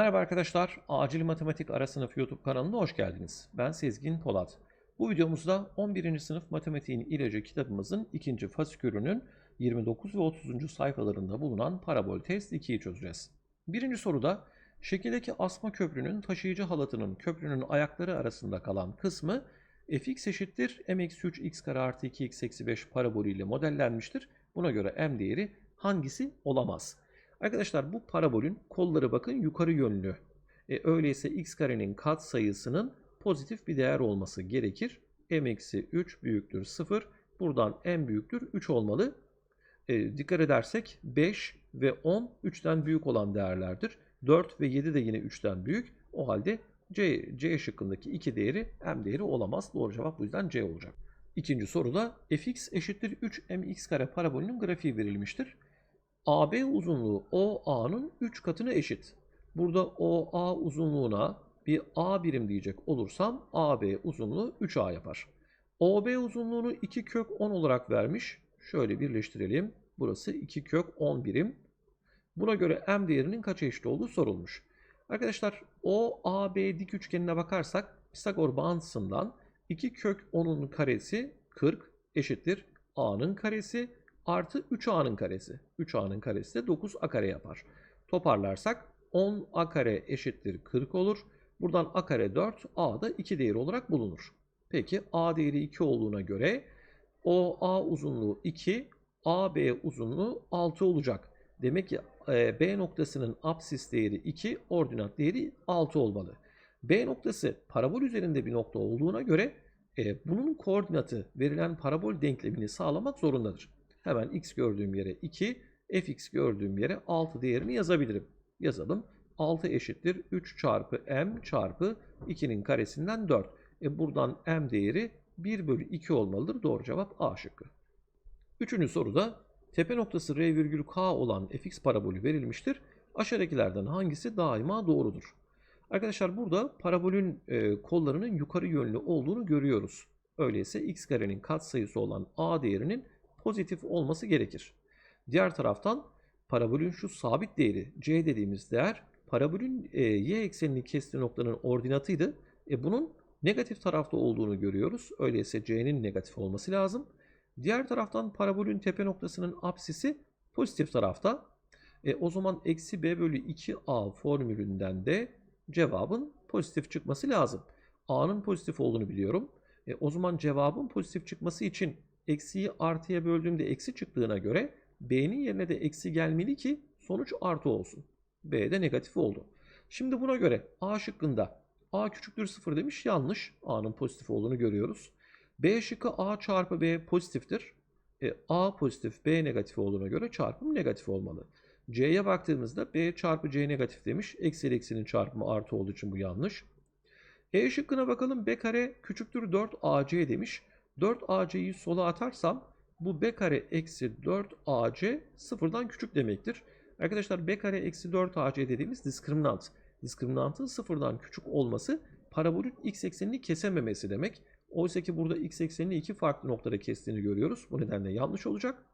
Merhaba arkadaşlar, Acil Matematik Ara Sınıf YouTube kanalına hoş geldiniz. Ben Sezgin Polat. Bu videomuzda 11. sınıf matematiğin ilacı kitabımızın ikinci fasikülünün 29 ve 30. sayfalarında bulunan parabol test 2'yi çözeceğiz. Birinci soruda şekildeki asma köprünün taşıyıcı halatının köprünün ayakları arasında kalan kısmı fx eşittir m-3 x kare artı 2x eksi 5 parabolü ile modellenmiştir. Buna göre m değeri hangisi olamaz? Arkadaşlar bu parabolün kolları bakın yukarı yönlü. E, öyleyse x karenin kat sayısının pozitif bir değer olması gerekir. m-3 büyüktür 0. Buradan m büyüktür 3 olmalı. E, dikkat edersek 5 ve 10 3'ten büyük olan değerlerdir. 4 ve 7 de yine 3'ten büyük. O halde C, C şıkkındaki iki değeri m değeri olamaz. Doğru cevap bu yüzden C olacak. İkinci soruda fx eşittir 3mx kare parabolünün grafiği verilmiştir. AB uzunluğu OA'nın 3 katına eşit. Burada OA uzunluğuna bir A birim diyecek olursam AB uzunluğu 3A yapar. OB uzunluğunu 2 kök 10 olarak vermiş. Şöyle birleştirelim. Burası 2 kök 10 birim. Buna göre M değerinin kaça eşit olduğu sorulmuş. Arkadaşlar OAB dik üçgenine bakarsak Pisagor bağıntısından 2 kök 10'un karesi 40 eşittir A'nın karesi artı 3a'nın karesi. 3a'nın karesi de 9a kare yapar. Toparlarsak 10a kare eşittir 40 olur. Buradan a kare 4, a da 2 değeri olarak bulunur. Peki a değeri 2 olduğuna göre o a uzunluğu 2, AB uzunluğu 6 olacak. Demek ki e, B noktasının apsis değeri 2, ordinat değeri 6 olmalı. B noktası parabol üzerinde bir nokta olduğuna göre e, bunun koordinatı verilen parabol denklemini sağlamak zorundadır. Hemen x gördüğüm yere 2, fx gördüğüm yere 6 değerini yazabilirim. Yazalım. 6 eşittir 3 çarpı m çarpı 2'nin karesinden 4. E buradan m değeri 1 bölü 2 olmalıdır. Doğru cevap A şıkkı. Üçüncü soruda tepe noktası r virgül k olan fx parabolü verilmiştir. Aşağıdakilerden hangisi daima doğrudur? Arkadaşlar burada parabolün e, kollarının yukarı yönlü olduğunu görüyoruz. Öyleyse x karenin katsayısı olan a değerinin pozitif olması gerekir. Diğer taraftan parabolün şu sabit değeri c dediğimiz değer parabolün e, y eksenini kestiği noktanın ordinatıydı. E, bunun negatif tarafta olduğunu görüyoruz. Öyleyse c'nin negatif olması lazım. Diğer taraftan parabolün tepe noktasının apsisi pozitif tarafta. E, o zaman eksi b bölü 2a formülünden de cevabın pozitif çıkması lazım. a'nın pozitif olduğunu biliyorum. E, o zaman cevabın pozitif çıkması için eksiyi artıya böldüğümde eksi çıktığına göre b'nin yerine de eksi gelmeli ki sonuç artı olsun. b de negatif oldu. Şimdi buna göre a şıkkında a küçüktür 0 demiş yanlış. a'nın pozitif olduğunu görüyoruz. b şıkkı a çarpı b pozitiftir. E, a pozitif b negatif olduğuna göre çarpım negatif olmalı. c'ye baktığımızda b çarpı c negatif demiş. Eksi ile eksinin çarpımı artı olduğu için bu yanlış. E şıkkına bakalım b kare küçüktür 4 ac demiş. 4AC'yi sola atarsam bu B kare eksi 4AC sıfırdan küçük demektir. Arkadaşlar B kare eksi 4AC dediğimiz diskriminant. Diskriminantın sıfırdan küçük olması parabolün x eksenini kesememesi demek. Oysa ki burada x eksenini iki farklı noktada kestiğini görüyoruz. Bu nedenle yanlış olacak.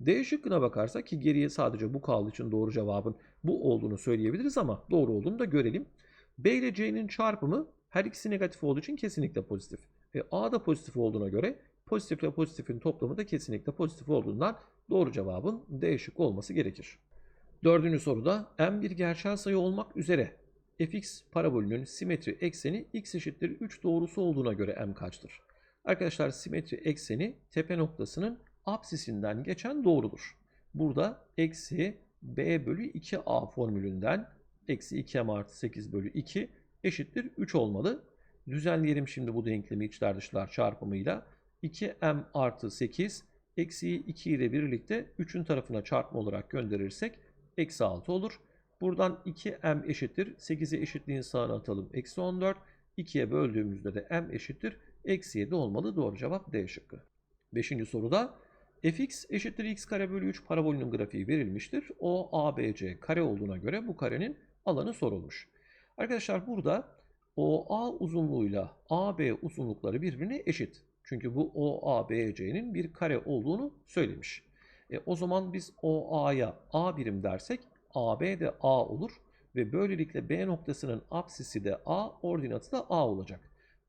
D şıkkına bakarsak ki geriye sadece bu kaldığı için doğru cevabın bu olduğunu söyleyebiliriz ama doğru olduğunu da görelim. B ile C'nin çarpımı her ikisi negatif olduğu için kesinlikle pozitif. E, A da pozitif olduğuna göre pozitif ile pozitifin toplamı da kesinlikle pozitif olduğundan doğru cevabın D şıkkı olması gerekir. Dördüncü soruda m bir gerçel sayı olmak üzere fx parabolünün simetri ekseni x eşittir 3 doğrusu olduğuna göre m kaçtır? Arkadaşlar simetri ekseni tepe noktasının apsisinden geçen doğrudur. Burada eksi b bölü 2a formülünden eksi 2m artı 8 bölü 2 eşittir 3 olmalı. Düzenleyelim şimdi bu denklemi içler dışlar çarpımıyla. 2m artı 8 eksiyi 2 ile birlikte 3'ün tarafına çarpma olarak gönderirsek eksi 6 olur. Buradan 2m eşittir. 8'i eşitliğin sağına atalım. Eksi 14. 2'ye böldüğümüzde de m eşittir. Eksi 7 olmalı. Doğru cevap D şıkkı. Beşinci soruda fx eşittir x kare bölü 3 parabolünün grafiği verilmiştir. O ABC kare olduğuna göre bu karenin alanı sorulmuş. Arkadaşlar burada OA uzunluğuyla AB uzunlukları birbirine eşit. Çünkü bu OABC'nin bir kare olduğunu söylemiş. E, o zaman biz OA'ya A birim dersek AB de A olur. ve böylelikle B noktasının apsisi de A, ordinatı da A olacak.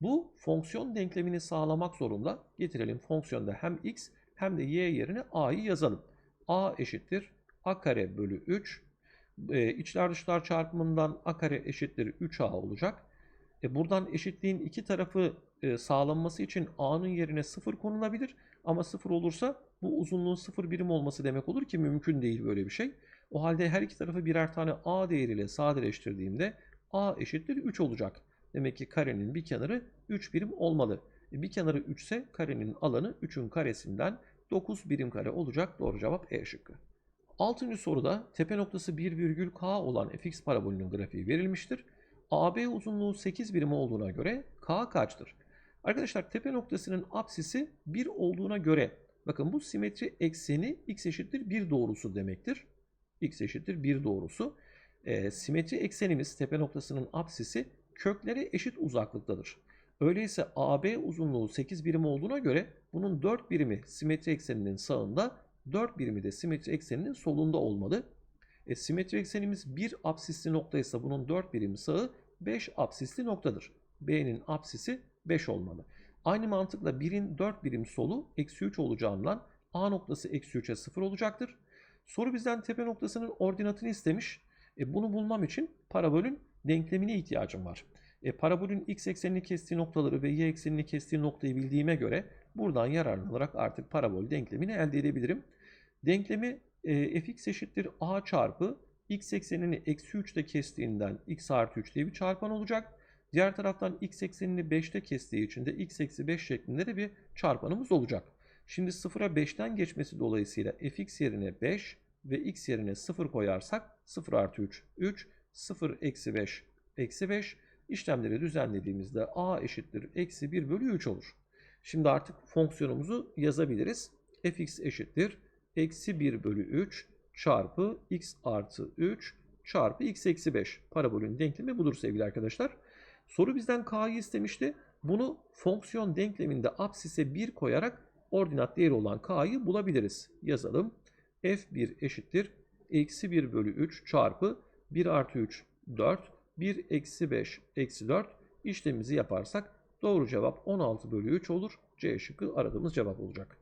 Bu fonksiyon denklemini sağlamak zorunda. Getirelim fonksiyonda hem x hem de y yerine a'yı yazalım. a eşittir a kare bölü 3. E, içler dışlar çarpımından a kare eşittir 3a olacak. E, buradan eşitliğin iki tarafı e, sağlanması için a'nın yerine 0 konulabilir. Ama 0 olursa bu uzunluğun 0 birim olması demek olur ki mümkün değil böyle bir şey. O halde her iki tarafı birer tane a değeriyle sadeleştirdiğimde a eşittir 3 olacak. Demek ki karenin bir kenarı 3 birim olmalı. E, bir kenarı 3 ise karenin alanı 3'ün karesinden 9 birim kare olacak. Doğru cevap E şıkkı. Altıncı soruda tepe noktası 1 virgül k olan fx parabolünün grafiği verilmiştir. AB uzunluğu 8 birim olduğuna göre k kaçtır? Arkadaşlar tepe noktasının apsisi 1 olduğuna göre bakın bu simetri ekseni x eşittir 1 doğrusu demektir. x eşittir 1 doğrusu. E, simetri eksenimiz tepe noktasının apsisi köklere eşit uzaklıktadır. Öyleyse AB uzunluğu 8 birim olduğuna göre bunun 4 birimi simetri ekseninin sağında, 4 birimi de simetri ekseninin solunda olmalı. E, simetri eksenimiz 1 apsisli noktaysa bunun 4 birimi sağı 5 apsisli noktadır. B'nin apsisi 5 olmalı. Aynı mantıkla 1'in 4 birim solu eksi 3 olacağından A noktası eksi 3'e 0 olacaktır. Soru bizden tepe noktasının ordinatını istemiş. E, bunu bulmam için parabolün denklemine ihtiyacım var. E, parabolün x eksenini kestiği noktaları ve y eksenini kestiği noktayı bildiğime göre buradan yararlanarak artık parabol denklemini elde edebilirim. Denklemi e, fx eşittir a çarpı x eksenini eksi 3'te kestiğinden x artı 3 diye bir çarpan olacak. Diğer taraftan x eksenini 5'te kestiği için de x eksi 5 şeklinde de bir çarpanımız olacak. Şimdi 0'a 5'ten geçmesi dolayısıyla fx yerine 5 ve x yerine 0 koyarsak 0 artı 3 3 0 eksi 5 eksi 5 işlemleri düzenlediğimizde a eşittir eksi 1 bölü 3 olur. Şimdi artık fonksiyonumuzu yazabiliriz. fx eşittir eksi 1 bölü 3 çarpı x artı 3 çarpı x eksi 5. Parabolün denklemi budur sevgili arkadaşlar. Soru bizden k'yı istemişti. Bunu fonksiyon denkleminde apsise 1 koyarak ordinat değeri olan k'yı bulabiliriz. Yazalım. f1 eşittir eksi 1 bölü 3 çarpı 1 artı 3 4 1 eksi 5 eksi 4 işlemimizi yaparsak doğru cevap 16 bölü 3 olur. C şıkkı aradığımız cevap olacak.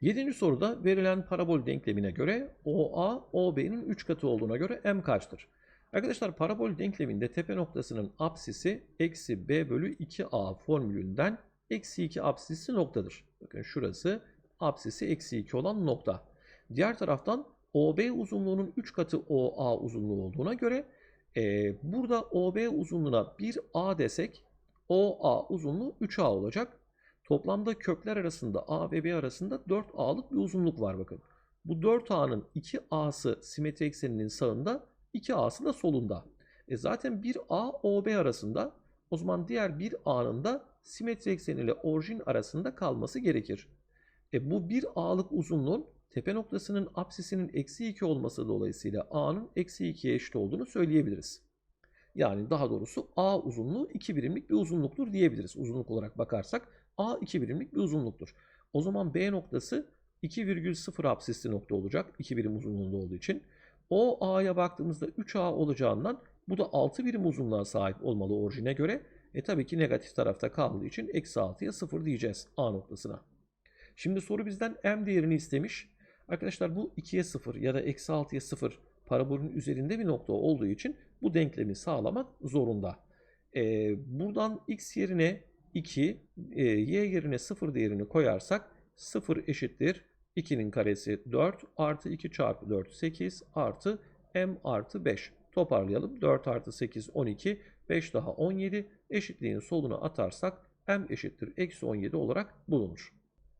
7. soruda verilen parabol denklemine göre OA, OB'nin 3 katı olduğuna göre M kaçtır? Arkadaşlar parabol denkleminde tepe noktasının apsisi eksi B bölü 2A formülünden eksi 2 apsisi noktadır. Bakın şurası apsisi eksi 2 olan nokta. Diğer taraftan OB uzunluğunun 3 katı OA uzunluğu olduğuna göre e, burada OB uzunluğuna 1A desek OA uzunluğu 3A olacak. Toplamda kökler arasında A ve B arasında 4A'lık bir uzunluk var bakın. Bu 4A'nın 2A'sı simetri ekseninin sağında 2A'sı da solunda. E zaten 1A OB arasında o zaman diğer 1A'nın da simetri ekseniyle orijin arasında kalması gerekir. E bu 1A'lık uzunluğun tepe noktasının apsisinin eksi 2 olması dolayısıyla A'nın eksi 2'ye eşit olduğunu söyleyebiliriz. Yani daha doğrusu A uzunluğu 2 birimlik bir uzunluktur diyebiliriz. Uzunluk olarak bakarsak A 2 birimlik bir uzunluktur. O zaman B noktası 2,0 apsisli nokta olacak. 2 birim uzunluğunda olduğu için. O A'ya baktığımızda 3A olacağından bu da 6 birim uzunluğa sahip olmalı orijine göre. E tabii ki negatif tarafta kaldığı için eksi 6'ya 0 diyeceğiz A noktasına. Şimdi soru bizden M değerini istemiş. Arkadaşlar bu 2'ye 0 ya da eksi 6'ya 0 parabolün üzerinde bir nokta olduğu için bu denklemi sağlamak zorunda. Ee, buradan x yerine 2, e, y yerine 0 değerini koyarsak 0 eşittir 2'nin karesi 4 artı 2 çarpı 4 8 artı m artı 5. Toparlayalım. 4 artı 8 12 5 daha 17 eşitliğin soluna atarsak m eşittir eksi 17 olarak bulunur.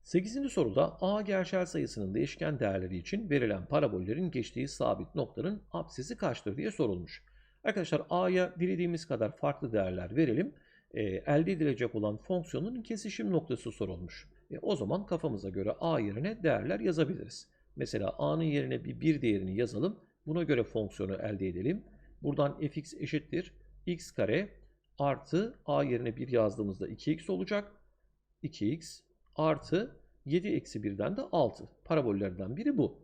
8. soruda a gerçel sayısının değişken değerleri için verilen parabollerin geçtiği sabit noktanın apsisi kaçtır diye sorulmuş. Arkadaşlar a'ya dilediğimiz kadar farklı değerler verelim. E, elde edilecek olan fonksiyonun kesişim noktası sorulmuş. E, o zaman kafamıza göre a yerine değerler yazabiliriz. Mesela a'nın yerine bir 1 değerini yazalım. Buna göre fonksiyonu elde edelim. Buradan fx eşittir x kare artı a yerine 1 yazdığımızda 2x olacak. 2x artı 7 eksi 1'den de 6. Parabollerden biri bu.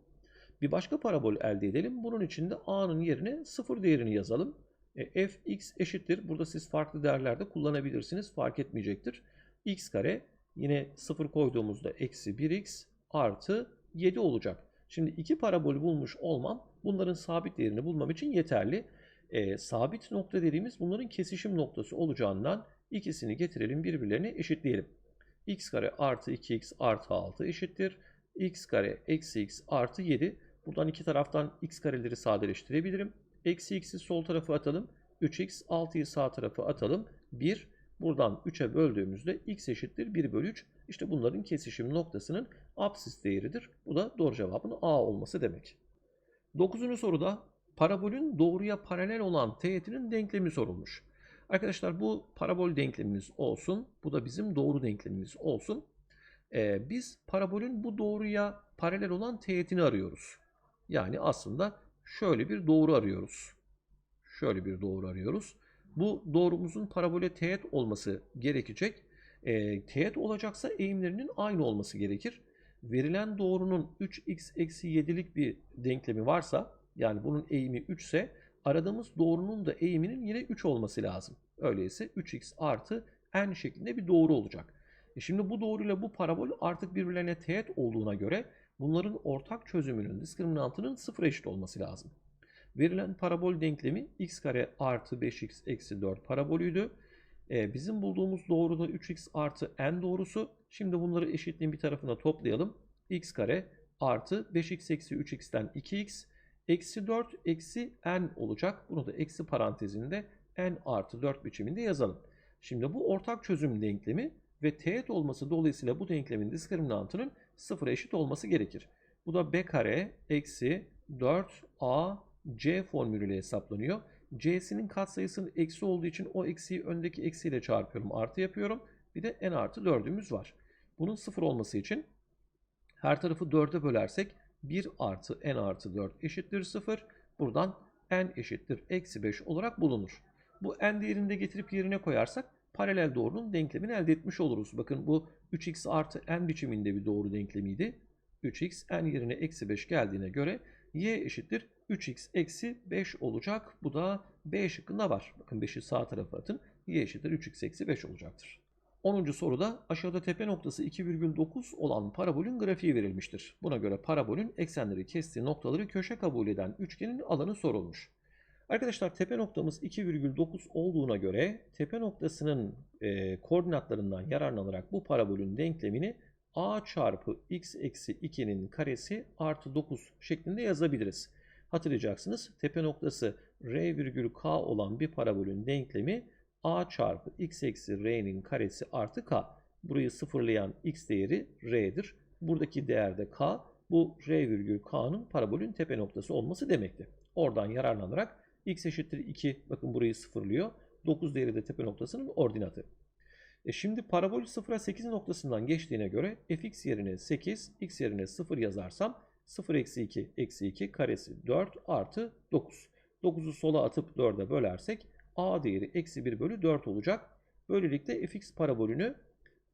Bir başka parabol elde edelim. Bunun için de a'nın yerine 0 değerini yazalım. E, fx eşittir. Burada siz farklı değerlerde kullanabilirsiniz. Fark etmeyecektir. x kare yine 0 koyduğumuzda eksi 1x artı 7 olacak. Şimdi iki parabolü bulmuş olmam bunların sabit değerini bulmam için yeterli. E, sabit nokta dediğimiz bunların kesişim noktası olacağından ikisini getirelim birbirlerine eşitleyelim. x kare artı 2x artı 6 eşittir. x kare eksi x artı 7. Buradan iki taraftan x kareleri sadeleştirebilirim. Eksi x'i sol tarafa atalım. 3x 6'yı sağ tarafa atalım. 1. Buradan 3'e böldüğümüzde x eşittir 1 bölü 3. İşte bunların kesişim noktasının apsis değeridir. Bu da doğru cevabın A olması demek. 9. soruda parabolün doğruya paralel olan teğetinin denklemi sorulmuş. Arkadaşlar bu parabol denklemimiz olsun. Bu da bizim doğru denklemimiz olsun. Ee, biz parabolün bu doğruya paralel olan teğetini arıyoruz. Yani aslında şöyle bir doğru arıyoruz. Şöyle bir doğru arıyoruz. Bu doğrumuzun parabole teğet olması gerekecek. E, teğet olacaksa eğimlerinin aynı olması gerekir. Verilen doğrunun 3x eksi 7'lik bir denklemi varsa yani bunun eğimi 3 ise aradığımız doğrunun da eğiminin yine 3 olması lazım. Öyleyse 3x artı n şeklinde bir doğru olacak. E şimdi bu doğruyla bu parabol artık birbirlerine teğet olduğuna göre bunların ortak çözümünün diskriminantının sıfır eşit olması lazım. Verilen parabol denklemi x kare artı 5x eksi 4 parabolüydü. Ee, bizim bulduğumuz doğru da 3x artı n doğrusu. Şimdi bunları eşitliğin bir tarafına toplayalım. x kare artı 5x eksi 3x'ten 2x eksi 4 eksi n olacak. Bunu da eksi parantezinde n artı 4 biçiminde yazalım. Şimdi bu ortak çözüm denklemi ve teğet olması dolayısıyla bu denklemin diskriminantının sıfıra eşit olması gerekir. Bu da b kare eksi 4a c formülüyle hesaplanıyor. c'sinin katsayısının eksi olduğu için o eksiyi öndeki eksiyle çarpıyorum. Artı yapıyorum. Bir de n artı 4'ümüz var. Bunun sıfır olması için her tarafı 4'e bölersek 1 artı n artı 4 eşittir 0. Buradan n eşittir eksi 5 olarak bulunur. Bu n değerini de getirip yerine koyarsak paralel doğrunun denklemini elde etmiş oluruz. Bakın bu 3x artı n biçiminde bir doğru denklemiydi. 3x n yerine eksi 5 geldiğine göre y eşittir 3x eksi 5 olacak. Bu da B şıkkında var. Bakın 5'i sağ tarafa atın. y eşittir 3x eksi 5 olacaktır. 10. soruda aşağıda tepe noktası 2,9 olan parabolün grafiği verilmiştir. Buna göre parabolün eksenleri kestiği noktaları köşe kabul eden üçgenin alanı sorulmuş. Arkadaşlar tepe noktamız 2,9 olduğuna göre tepe noktasının e, koordinatlarından yararlanarak bu parabolün denklemini a çarpı x eksi 2'nin karesi artı 9 şeklinde yazabiliriz. Hatırlayacaksınız tepe noktası r virgül k olan bir parabolün denklemi a çarpı x eksi r'nin karesi artı k. Burayı sıfırlayan x değeri r'dir. Buradaki değer de k. Bu r virgül k'nın parabolün tepe noktası olması demekti. Oradan yararlanarak x eşittir 2 bakın burayı sıfırlıyor. 9 değeri de tepe noktasının ordinatı. E şimdi parabol 0'a 8 noktasından geçtiğine göre fx yerine 8, x yerine 0 yazarsam 0 eksi 2 eksi 2 karesi 4 artı 9. 9'u sola atıp 4'e bölersek a değeri eksi 1 bölü 4 olacak. Böylelikle fx parabolünü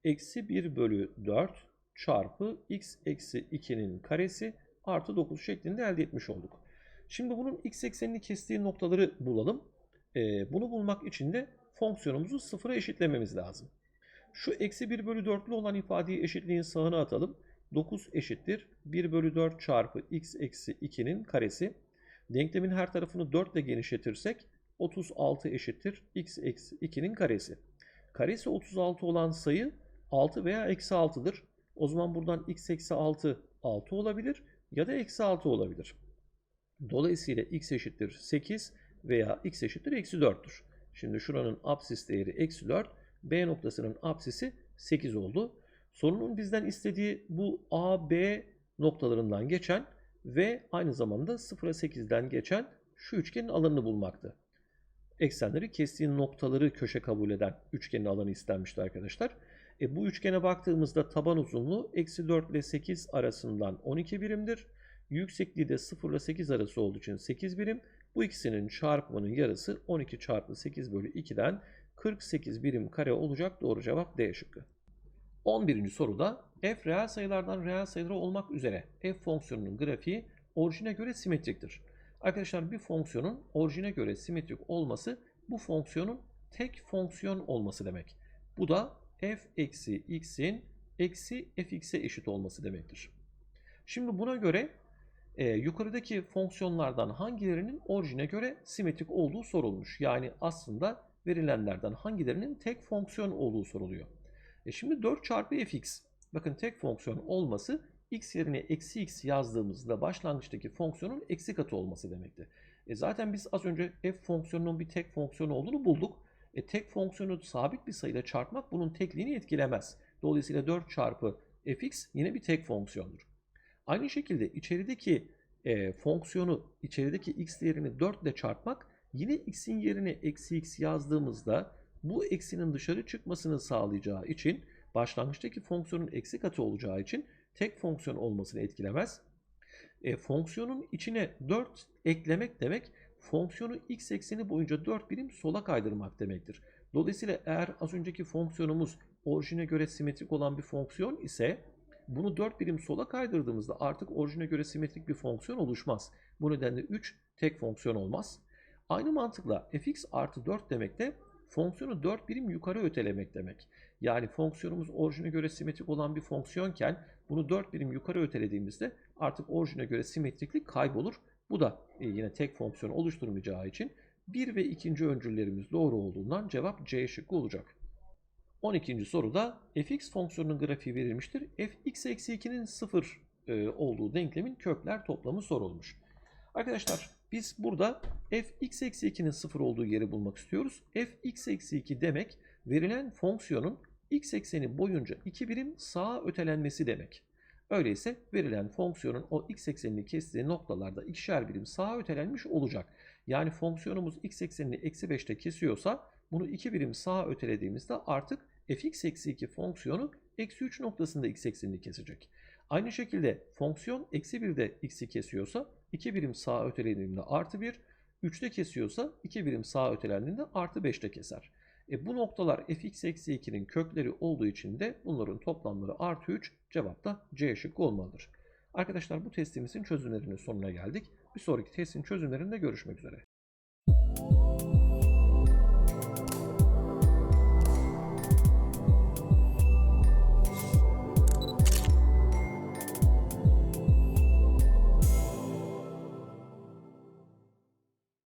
eksi 1 bölü 4 çarpı x eksi 2'nin karesi artı 9 şeklinde elde etmiş olduk. Şimdi bunun x eksenini kestiği noktaları bulalım. Ee, bunu bulmak için de fonksiyonumuzu sıfıra eşitlememiz lazım. Şu eksi 1 bölü 4'lü olan ifadeyi eşitliğin sağına atalım. 9 eşittir 1 bölü 4 çarpı x eksi 2'nin karesi. Denklemin her tarafını 4 ile genişletirsek 36 eşittir x eksi 2'nin karesi. Karesi 36 olan sayı 6 veya eksi 6'dır. O zaman buradan x eksi 6 6 olabilir ya da eksi 6 olabilir. Dolayısıyla x eşittir 8 veya x eşittir eksi 4'tür. Şimdi şuranın apsis değeri eksi 4. B noktasının apsisi 8 oldu. Sorunun bizden istediği bu A, B noktalarından geçen ve aynı zamanda 0'a 8'den geçen şu üçgenin alanını bulmaktı. Eksenleri kestiği noktaları köşe kabul eden üçgenin alanı istenmişti arkadaşlar. E, bu üçgene baktığımızda taban uzunluğu eksi 4 ile 8 arasından 12 birimdir. Yüksekliği de 0 ile 8 arası olduğu için 8 birim. Bu ikisinin çarpımının yarısı 12 çarpı 8 bölü 2'den 48 birim kare olacak. Doğru cevap D şıkkı. 11. soruda f reel sayılardan reel sayılara olmak üzere f fonksiyonunun grafiği orijine göre simetriktir. Arkadaşlar bir fonksiyonun orijine göre simetrik olması bu fonksiyonun tek fonksiyon olması demek. Bu da f eksi x'in eksi fx'e eşit olması demektir. Şimdi buna göre e, yukarıdaki fonksiyonlardan hangilerinin orijine göre simetrik olduğu sorulmuş. Yani aslında verilenlerden hangilerinin tek fonksiyon olduğu soruluyor. E şimdi 4 çarpı fx. Bakın tek fonksiyon olması x yerine eksi x yazdığımızda başlangıçtaki fonksiyonun eksi katı olması demekti. E zaten biz az önce f fonksiyonunun bir tek fonksiyon olduğunu bulduk. E tek fonksiyonu sabit bir sayıyla çarpmak bunun tekliğini etkilemez. Dolayısıyla 4 çarpı fx yine bir tek fonksiyondur. Aynı şekilde içerideki e, fonksiyonu içerideki x değerini 4 ile çarpmak yine x'in yerine eksi x yazdığımızda bu eksinin dışarı çıkmasını sağlayacağı için başlangıçtaki fonksiyonun eksi katı olacağı için tek fonksiyon olmasını etkilemez. E, fonksiyonun içine 4 eklemek demek fonksiyonu x ekseni boyunca 4 birim sola kaydırmak demektir. Dolayısıyla eğer az önceki fonksiyonumuz orijine göre simetrik olan bir fonksiyon ise bunu 4 birim sola kaydırdığımızda artık orijine göre simetrik bir fonksiyon oluşmaz. Bu nedenle 3 tek fonksiyon olmaz. Aynı mantıkla fx artı 4 demek de fonksiyonu 4 birim yukarı ötelemek demek. Yani fonksiyonumuz orijine göre simetrik olan bir fonksiyonken bunu 4 birim yukarı ötelediğimizde artık orijine göre simetriklik kaybolur. Bu da e, yine tek fonksiyon oluşturmayacağı için 1 ve 2. öncüllerimiz doğru olduğundan cevap C şıkkı olacak. 12. soruda fx fonksiyonunun grafiği verilmiştir. fx eksi 2'nin 0 e, olduğu denklemin kökler toplamı sorulmuş. Arkadaşlar biz burada fx eksi 2'nin 0 olduğu yeri bulmak istiyoruz. fx eksi 2 demek verilen fonksiyonun x ekseni boyunca 2 birim sağa ötelenmesi demek. Öyleyse verilen fonksiyonun o x eksenini kestiği noktalarda ikişer birim sağa ötelenmiş olacak. Yani fonksiyonumuz x eksenini eksi 5'te kesiyorsa bunu 2 birim sağa ötelediğimizde artık fx eksi 2 fonksiyonu eksi 3 noktasında x eksenini kesecek. Aynı şekilde fonksiyon eksi 1'de x'i kesiyorsa 2 birim sağa ötelediğinde artı 1, 3'te kesiyorsa 2 birim sağa ötelendiğinde artı 5'te keser. E bu noktalar fx eksi 2'nin kökleri olduğu için de bunların toplamları artı 3 cevap da C şıkkı olmalıdır. Arkadaşlar bu testimizin çözümlerinin sonuna geldik. Bir sonraki testin çözümlerinde görüşmek üzere.